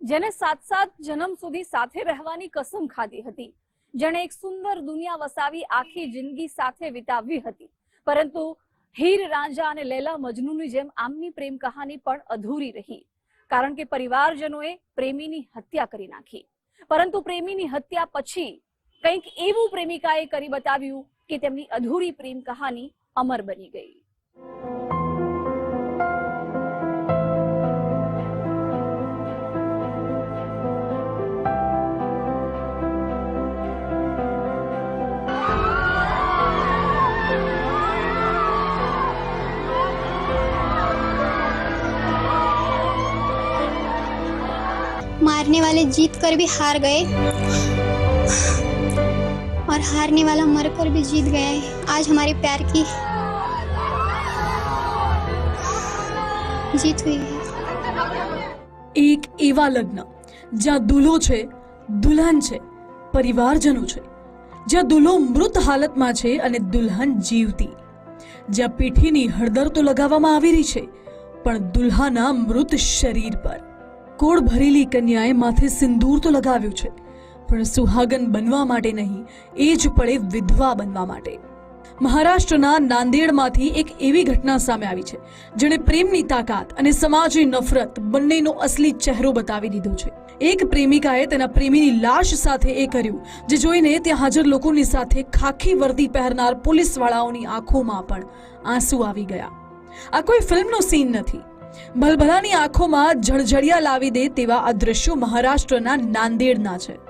જેને સાત સાત જન્મ સુધી સાથે રહેવાની કસમ ખાધી હતી. જેણે એક સુંદર દુનિયા વસાવી આખી જિંદગી સાથે વિતાવી હતી. પરંતુ હીર રાંઝા અને લેલા મજનુની જેમ આમની પ્રેમ કહાની પણ અધૂરી રહી. કારણ કે પરિવારજનોએ પ્રેમીની હત્યા કરી નાખી. પરંતુ પ્રેમીની હત્યા પછી કંઈક એવું પ્રેમિકાએ કરી બતાવ્યું કે તેમની અધૂરી પ્રેમ કહાની અમર બની ગઈ. मारने वाले जीत कर भी हार गए और हारने वाला मर कर भी जीत गया है आज हमारे प्यार की जीत हुई है એક એવા લગ્ન જ્યાં દુલ્હો છે દુલ્હન છે પરિવારજનો છે જ્યાં દુલ્હો મૃત હાલતમાં છે અને દુલ્હન જીવતી જ્યાં પીઠીની હળદર તો લગાવવામાં આવી રહી છે પણ દુલ્હાના મૃત શરીર પર કોળ ભરેલી કન્યાએ માથે સિંદૂર તો લગાવ્યું છે, પણ સુહાગન બનવા માટે નહીં, એ જ પડે વિધવા બનવા માટે. મહારાષ્ટ્રના નાંદેડમાંથી એક એવી ઘટના સામે આવી છે, જેણે પ્રેમની તાકાત અને સમાજની નફરત બંનેનો અસલી ચહેરો બતાવી દીધો છે. એક પ્રેમિકાએ તેના પ્રેમીની લાશ સાથે એ કર્યું, જે જોઈને ત્યાં હાજર લોકોની સાથે ખાખી વર્દી પહેરનાર પોલીસવાળાઓની આંખોમાં પણ આંસુ આવી ગયા. આ કોઈ ફિલ્મનો સીન નથી. ભલભલાની આંખોમાં જળજળિયા લાવી દે તેવા આ દ્રશ્યો મહારાષ્ટ્રના નાંદેડના છે.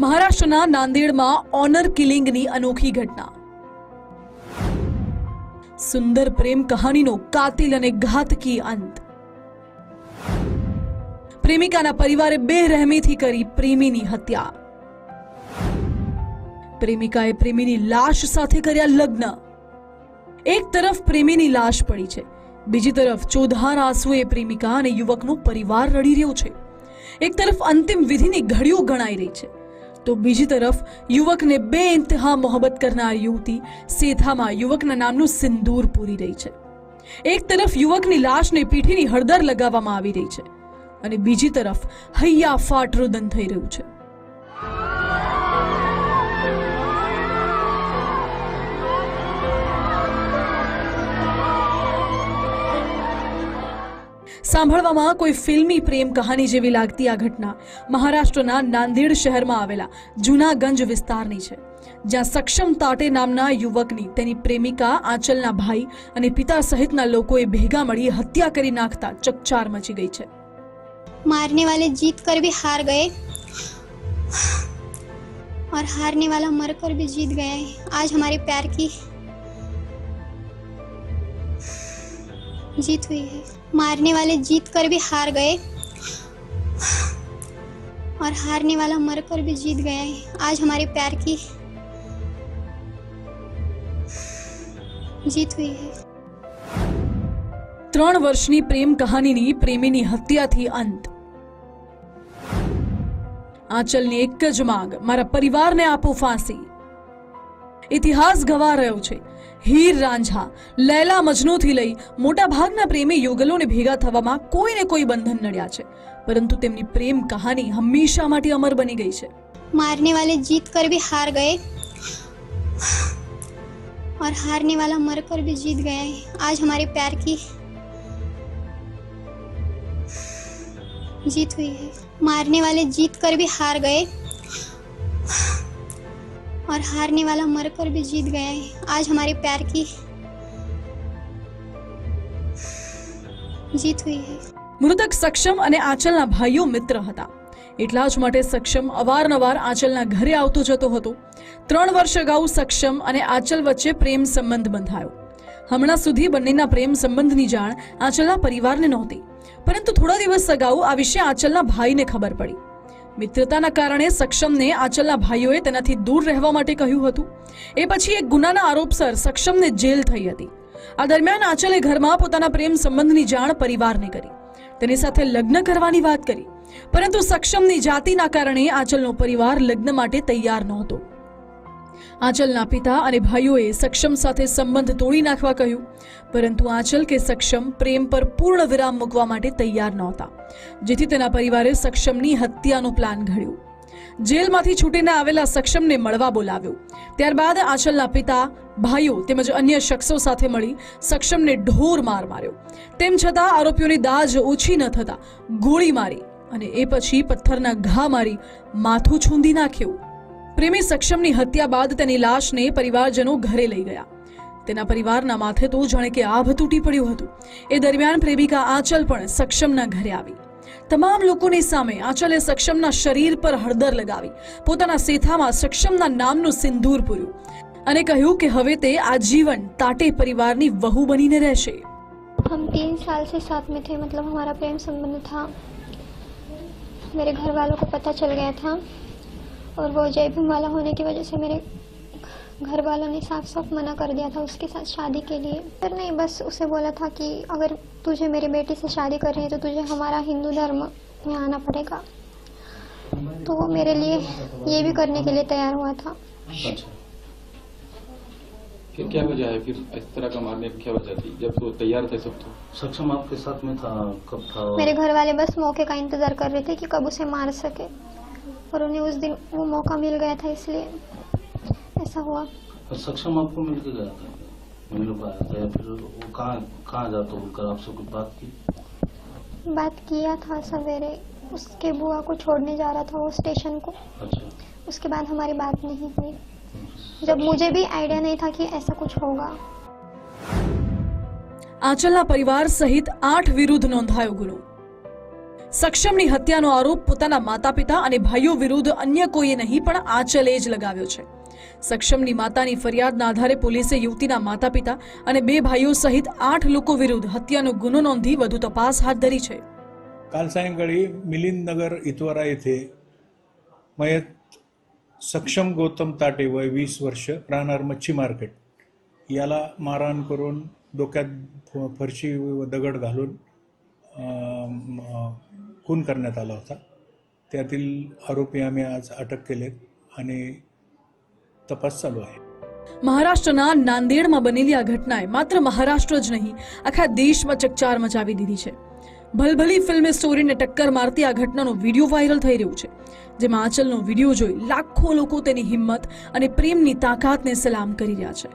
મહારાષ્ટ્રના નાંદેડમાં ઓનર કિલિંગની અનોખી ઘટના. સુંદર પ્રેમ કહાનીનો કાતિલ અને ઘાતકી અંત. પ્રેમિકાના પરિવારે બેરહેમીથી કરી પ્રેમીની હત્યા. પ્રેમિકાએ પ્રેમીની લાશ સાથે કર્યા લગ્ન. એક તરફ પ્રેમીની લાશ પડી છે, બીજી તરફ ચોધાર આંસુએ પ્રેમિકા અને યુવકનો પરિવાર રડી રહ્યો છે. એક તરફ અંતિમ વિધિની ઘડીઓ ગણાઈ રહી છે, તો બીજી તરફ યુવકને બે ઇન્તહા મોહબ્બત કરનાર યુવતી સેથામાં યુવકના નામનું સિંદૂર પૂરી રહી છે. એક તરફ યુવકની લાશને પીઠીની હળદર લગાવવામાં આવી રહી છે અને બીજી તરફ હૈયા ફાટ રુદન થઈ રહ્યું છે. સાંભળવામાં કોઈ ફિલ્મી પ્રેમ કહાની જેવી લાગતી આ ઘટના મહારાષ્ટ્રના નાંદેડ શહેરમાં આવેલા જૂનાગંજ વિસ્તારની છે, જ્યાં સક્ષમ તાટે નામના યુવકની તેની પ્રેમિકા, આંચલના ભાઈ અને પિતા સહિતના લોકોએ ભેગા મળી હત્યા કરી નાખતા ચકચાર મચી ગઈ છે. मारने वाले जीत कर भी हार गए। और हारने वाला मर कर भी जीत गया है आज हमारे प्यार की जीत हुई है। मारने वाले जीत कर भी हार गए। और हारने वाला मर कर भी जीत गया है आज हमारे प्यार की जीत हुई है। ત્રણ વર્ષની પ્રેમ કહાનીની પ્રેમીની હત્યાથી અંત આંચલની એક જ માંગ મારા પરિવારને આપો ફાંસી ઇતિહાસ ગવા રહ્યો છે હીર રાંઝા લૈલા મજનૂથી લઈ મોટા ભાગના પ્રેમી યુગલોને ભેગા થવામાં કોઈને કોઈ બંધન નડ્યા છે પરંતુ તેમની પ્રેમ કહાની હંમેશા માટે અમર બની ગઈ છે मारने वाले जीत कर भी हार गए और हारने वाला मर कर भी जीत गया है आज हमारे प्यार की जीत हुई है मारने वाले जीत कर भी हार गए और हारने वाला मर कर भी जीत गया है आज हमारे प्यार की जीत हुई है મૃતક સક્ષમ અને આંચલના ભાઈઓ મિત્ર હતા એટલા જ માટે સક્ષમ અવારનવાર આંચલના ઘરે આવતો જતો હતો ત્રણ વર્ષ અગાઉ સક્ષમ અને આંચલ વચ્ચે પ્રેમ સંબંધ બંધાયો હમણાં સુધી બંનેના પ્રેમ સંબંધની જાણ આંચલના પરિવારને નહોતી પરંતુ થોડા દિવસ અગાઉ આ વિશે આંચલના ભાઈને ખબર પડી. મિત્રતાના કારણે સક્ષમને આંચલના ભાઈઓએ તેનાથી દૂર રહેવા માટે કહ્યું હતું. એ પછી એક ગુનાના આરોપસર સક્ષમને જેલ થઈ હતી. આ દરમિયાન આંચલે ઘરમાં પોતાના પ્રેમ સંબંધની જાણ પરિવારને કરી. તેની સાથે લગ્ન કરવાની વાત કરી. પરંતુ સક્ષમની જાતિના કારણે આંચલનો પરિવાર લગ્ન માટે તૈયાર નહોતો. આંચલના પિતા અને ભાઈઓએ સક્ષમ સાથે સંબંધ તોડી નાખવા કહ્યું. પરંતુ આંચલ કે સક્ષમ પ્રેમ પર પૂર્ણ વિરામ મૂકવા માટે તૈયાર નહોતા, જેથી તેના પરિવારે સક્ષમની હત્યાનો પ્લાન ઘડ્યો. જેલમાંથી છૂટીને આવેલા સક્ષમને મળવા બોલાવ્યો. ત્યારબાદ આંચલના પિતા, ભાઈઓ તેમજ અન્ય શખ્સો સાથે મળી સક્ષમને ઢોર માર માર્યો. તેમ છતાં આરોપીઓની દાજ ઓછી ન થતા ગોળી મારી અને એ પછી પથ્થરના ઘા મારી માથું છૂંદી નાખ્યું. પ્રેમી સક્ષમની હત્યા બાદ તેની લાશને પરિવારજનો ઘરે લઈ ગયા તેના પરિવારના માથે તો જાણે કે આભ તૂટી પડ્યું હતું એ દરમિયાન પ્રેમિકા આંચલ પણ સક્ષમના ઘરે આવી તમામ લોકોની સામે આંચલે સક્ષમના શરીર પર હળદર લગાવી પોતાના સેથામાં સક્ષમના નામનું સિંદૂર પૂર્યું અને કહ્યું કે હવે તે આજીવન તાટે પરિવારની વહુ બનીને રહેશે हम तीन साल से साथ में थे मतलब हमारा प्रेम संबंध था मेरे घर वालों को पता चल गया था और वो जय भीम वाला होने की वजह से मेरे घर वालों ने साफ़ साफ़ मना कर दिया था उसके साथ शादी के लिए। फिर नहीं बस उसे बोला था कि अगर तुझे मेरी बेटी से शादी करनी है तो तुझे हमारा हिंदू धर्म में आना पड़ेगा। तो वो मेरे लिए ये भी करने के लिए तैयार हुआ था। अच्छा। फिर क्या वजह है? फिर इस तरह का मारने की क्या वजह थी? जब वो तैयार थे सब तो। सक्षम आपके साथ में था कब था? मेरे घर वाले बस मौके का इंतज़ार कर रहे थे कि कब उसे मार सके। और उन्हें उस दिन वो मौका मिल गया था इसलिए ऐसा हुआ और सक्षम आपको मिल के गया था मिलने को आया था या फिर वो कहाँ कहाँ जाता बोलकर आपसे कुछ बात की बात किया था सवेरे उसके बुआ को छोड़ने जा रहा था वो स्टेशन को अच्छा उसके बाद हमारी बात नहीं हुई जब मुझे भी आइडिया नहीं था कि ऐसा कुछ होगा આંચલના પરિવાર સહિત આઠ વિરુદ્ધ નોંધાયો ગુનો સક્ષમની હત્યાનો આરોપ પોતાના માતા પિતા અને ભાઈઓ વિરુદ્ધ અન્ય કોઈએ નહીં પણ આંચલે જ લગાવ્યો છે સક્ષમની માતાની ફરિયાદના આધારે પોલીસે યુવતીના માતા પિતા અને બે ભાઈઓ સહિત આઠ લોકો વિરુદ્ધ હત્યાનો ગુનો નોંધી વધુ તપાસ હાથ ધરી છે काल सायंकाळी मिलिंदनगर इतवारा येथे मयत सक्षम गौतम ताटे वय वीस वर्ष राहणार मच्छी मार्केट याला मारहाण करून डोक्यात फ- फरशी व दगड घालून अं, म- खून करण्यात आला होता त्यातील आरोपी आम्ही आज अटक केलेत आणि तपास चालू आहे મહારાષ્ટ્રના નાંદેડમાં બનેલી આ ઘટનાએ માત્ર મહારાષ્ટ્ર જ નહીં આખા દેશમાં ચકચાર મચાવી દીધી છે ભલભલી ફિલ્મી સ્ટોરીને ટક્કર મારતી આ ઘટનાનો વિડીયો વાયરલ થઈ રહ્યો છે જેમાં આંચલનો વિડીયો જોઈ લાખો લોકો તેની હિંમત અને પ્રેમની તાકાતને સલામ કરી રહ્યા છે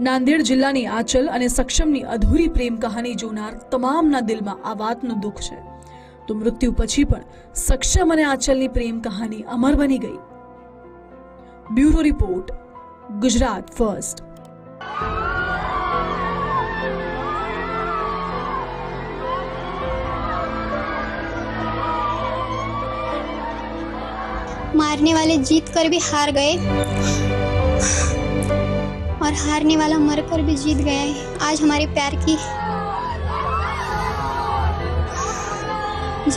નાંદેડ જિલ્લાની આંચલ અને સક્ષમની અધૂરી પ્રેમ કહાની જોનાર તમામના દિલમાં આ વાતનું દુઃખ છે તો મૃત્યુ પછી પણ સક્ષમ અને આંચલની પ્રેમ કહાની અમર બની ગઈ બ્યુરો રિપોર્ટ ગુજરાત ફર્સ્ટ मारने वाले जीत कर भी हार गए और हारने वाला मर कर भी जीत गया है आज हमारे प्यार की